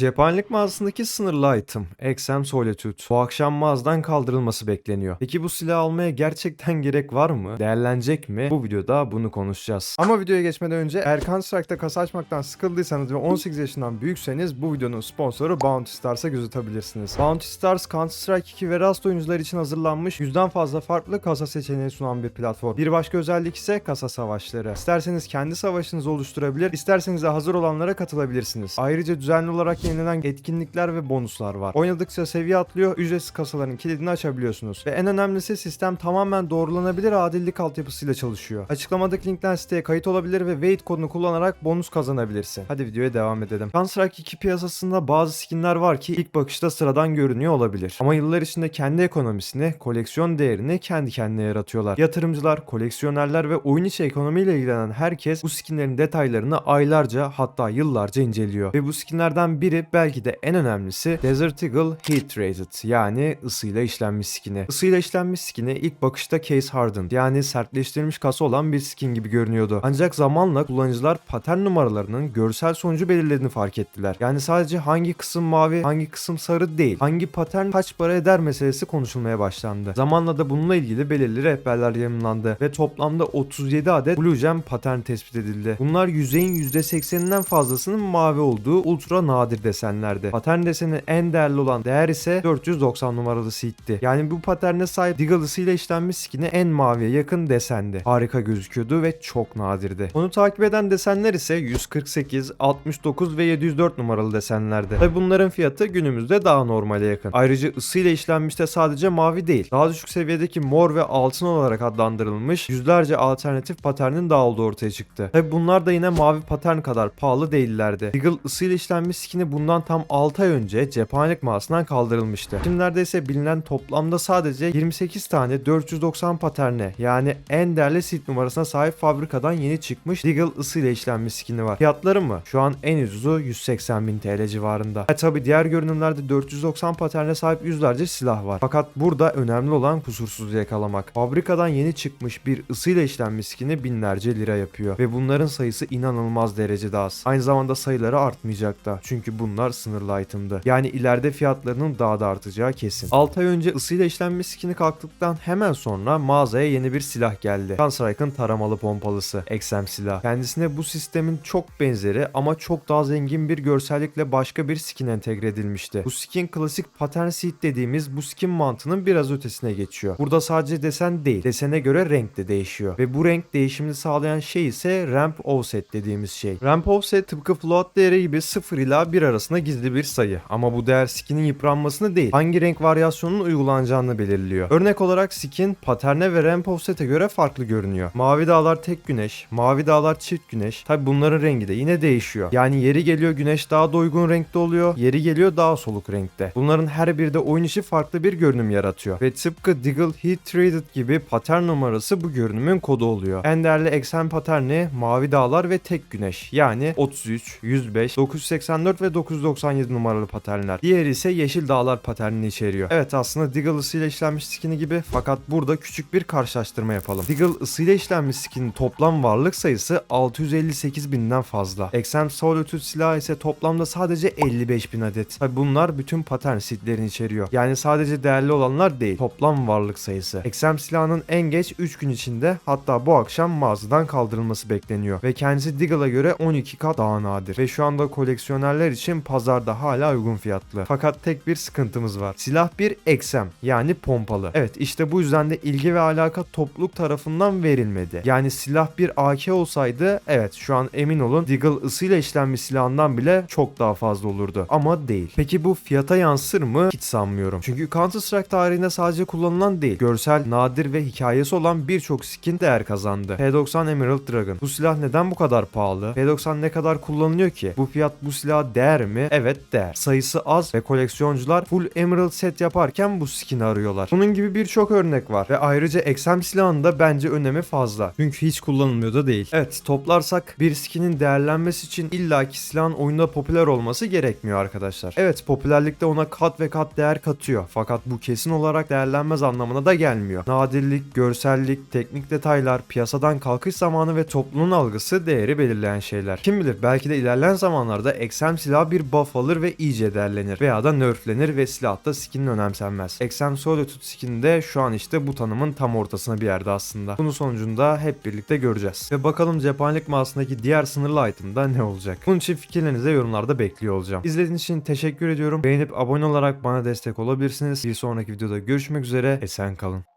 Cephanelik mağazasındaki sınırlı item, XM Solitude, bu akşam mağazadan kaldırılması bekleniyor. Peki bu silahı almaya gerçekten gerek var mı? Değerlenecek mi? Bu videoda bunu konuşacağız. Ama videoya geçmeden önce eğer Counter Strike'da kasa açmaktan sıkıldıysanız ve 18 yaşından büyükseniz bu videonun sponsoru Bounty Stars'a göz atabilirsiniz. Bounty Stars, Counter Strike 2 ve Rust oyuncular için hazırlanmış yüzden fazla farklı kasa seçeneği sunan bir platform. Bir başka özellik ise kasa savaşları. İsterseniz kendi savaşınızı oluşturabilir, isterseniz de hazır olanlara katılabilirsiniz. Ayrıca düzenli olarak yenilenen etkinlikler ve bonuslar var. Oynadıkça seviye atlıyor, ücretsiz kasaların kilidini açabiliyorsunuz. Ve en önemlisi sistem tamamen doğrulanabilir adillik altyapısıyla çalışıyor. Açıklamadaki linkten siteye kayıt olabilir ve wait kodunu kullanarak bonus kazanabilirsin. Hadi videoya devam edelim. Counter-Strike 2 piyasasında bazı skinler var ki ilk bakışta sıradan görünüyor olabilir. Ama yıllar içinde kendi ekonomisini, koleksiyon değerini kendi kendine yaratıyorlar. Yatırımcılar, koleksiyonerler ve oyun içi ekonomiyle ilgilenen herkes bu skinlerin detaylarını aylarca hatta yıllarca inceliyor. Ve bu skinlerden biri belki de en önemlisi Desert Eagle Heat Rated yani ısıyla işlenmiş skini. Isıyla işlenmiş skini ilk bakışta case hardened yani sertleştirilmiş kasa olan bir skin gibi görünüyordu. Ancak zamanla kullanıcılar patern numaralarının görsel sonucu belirlediğini fark ettiler. Yani sadece hangi kısım mavi, hangi kısım sarı değil, hangi patern kaç para eder meselesi konuşulmaya başlandı. Zamanla da bununla ilgili belirli rehberler yayınlandı ve toplamda 37 adet Blue Gem patern tespit edildi. Bunlar yüzeyin %80'inden fazlasının mavi olduğu ultra nadir desenlerdi. Patern deseni en değerli olan değer ise 490 numaralı seed'ti. Yani bu paterne sahip Deagle ısıyla işlenmiş skini en maviye yakın desendi. Harika gözüküyordu ve çok nadirdi. Onu takip eden desenler ise 148, 69 ve 704 numaralı desenlerdi. Tabi bunların fiyatı günümüzde daha normale yakın. Ayrıca ısıyla işlenmiş de sadece mavi değil. Daha düşük seviyedeki mor ve altın olarak adlandırılmış yüzlerce alternatif paternin daha olduğu ortaya çıktı. Tabi bunlar da yine mavi patern kadar pahalı değillerdi. Deagle ısıyla işlenmiş skini bundan tam 6 ay önce cephanelik mağazasından kaldırılmıştı. Şimdi neredeyse bilinen toplamda sadece 28 tane 490 paterne yani en değerli seed numarasına sahip fabrikadan yeni çıkmış Deagle ısıyla işlenmiş skini var. Fiyatları mı? Şu an en ucuzu 180 bin TL civarında. E tabi diğer görünümlerde 490 paterne sahip yüzlerce silah var. Fakat burada önemli olan kusursuzluğu yakalamak. Fabrikadan yeni çıkmış bir ısıyla işlenmiş skini binlerce lira yapıyor. Ve bunların sayısı inanılmaz derecede az. Aynı zamanda sayıları artmayacak da. Çünkü bunlar sınırlı item'dı. Yani ileride fiyatlarının daha da artacağı kesin. 6 ay önce ısıyla işlenmiş skini kalktıktan hemen sonra mağazaya yeni bir silah geldi. Counter-Strike'ın taramalı pompalısı. XM silah. Kendisine bu sistemin çok benzeri ama çok daha zengin bir görsellikle başka bir skin entegre edilmişti. Bu skin klasik pattern seed dediğimiz bu skin mantığının biraz ötesine geçiyor. Burada sadece desen değil, desene göre renk de değişiyor. Ve bu renk değişimini sağlayan şey ise ramp offset dediğimiz şey. Ramp offset tıpkı float değeri gibi 0 ila 1 arasında gizli bir sayı. Ama bu değer skinin yıpranmasını değil, hangi renk varyasyonunun uygulanacağını belirliyor. Örnek olarak skin paterne ve ramp offset'e göre farklı görünüyor. Mavi dağlar tek güneş, mavi dağlar çift güneş. Tabi bunların rengi de yine değişiyor. Yani yeri geliyor güneş daha doygun renkte oluyor, yeri geliyor daha soluk renkte. Bunların her biri de oyun içi farklı bir görünüm yaratıyor. Ve tıpkı Deagle Heat Traded gibi patern numarası bu görünümün kodu oluyor. En değerli eksen paterni mavi dağlar ve tek güneş. Yani 33, 105, 984 ve 997 numaralı paternler. Diğeri ise yeşil dağlar paternini içeriyor. Evet aslında Deagle ısıyla işlenmiş skini gibi fakat burada küçük bir karşılaştırma yapalım. Deagle ısıyla işlenmiş skinin toplam varlık sayısı 658 binden fazla. XM Solitude silahı ise toplamda sadece 55 bin adet. Tabi bunlar bütün patern seedlerini içeriyor. Yani sadece değerli olanlar değil. Toplam varlık sayısı. XM silahının en geç 3 gün içinde hatta bu akşam mağazadan kaldırılması bekleniyor. Ve kendisi Deagle'a göre 12 kat daha nadir. Ve şu anda koleksiyonerler için pazarda hala uygun fiyatlı. Fakat tek bir sıkıntımız var. Silah bir XM yani pompalı. Evet işte bu yüzden de ilgi ve alaka topluluk tarafından verilmedi. Yani silah bir AK olsaydı evet şu an emin olun Deagle ısıyla işlenmiş silahından bile çok daha fazla olurdu. Ama değil. Peki bu fiyata yansır mı? Hiç sanmıyorum. Çünkü Counter Strike tarihinde sadece kullanılan değil, görsel, nadir ve hikayesi olan birçok skin değer kazandı. P90 Emerald Dragon. Bu silah neden bu kadar pahalı? P90 ne kadar kullanılıyor ki? Bu fiyat bu silaha değer mi? Evet değer. Sayısı az ve koleksiyoncular full Emerald set yaparken bu skin'i arıyorlar. Bunun gibi birçok örnek var ve ayrıca XM silahının da bence önemi fazla. Çünkü hiç kullanılmıyor da değil. Evet toplarsak bir skinin değerlenmesi için illaki silahın oyunda popüler olması gerekmiyor arkadaşlar. Evet popülerlikte ona kat ve kat değer katıyor. Fakat bu kesin olarak değerlenmez anlamına da gelmiyor. Nadirlik, görsellik, teknik detaylar, piyasadan kalkış zamanı ve toplumun algısı değeri belirleyen şeyler. Kim bilir belki de ilerleyen zamanlarda XM silah bir buff alır ve iyice değerlenir veya da nerflenir ve silahta skinin önemsenmez. XM Solitude skin de şu an işte bu tanımın tam ortasına bir yerde aslında. Bunun sonucunda hep birlikte göreceğiz. Ve bakalım cephanelik mağazasındaki diğer sınırlı itemda ne olacak? Bunun için fikirlerinizi yorumlarda bekliyor olacağım. İzlediğiniz için teşekkür ediyorum. Beğenip abone olarak bana destek olabilirsiniz. Bir sonraki videoda görüşmek üzere. Esen kalın.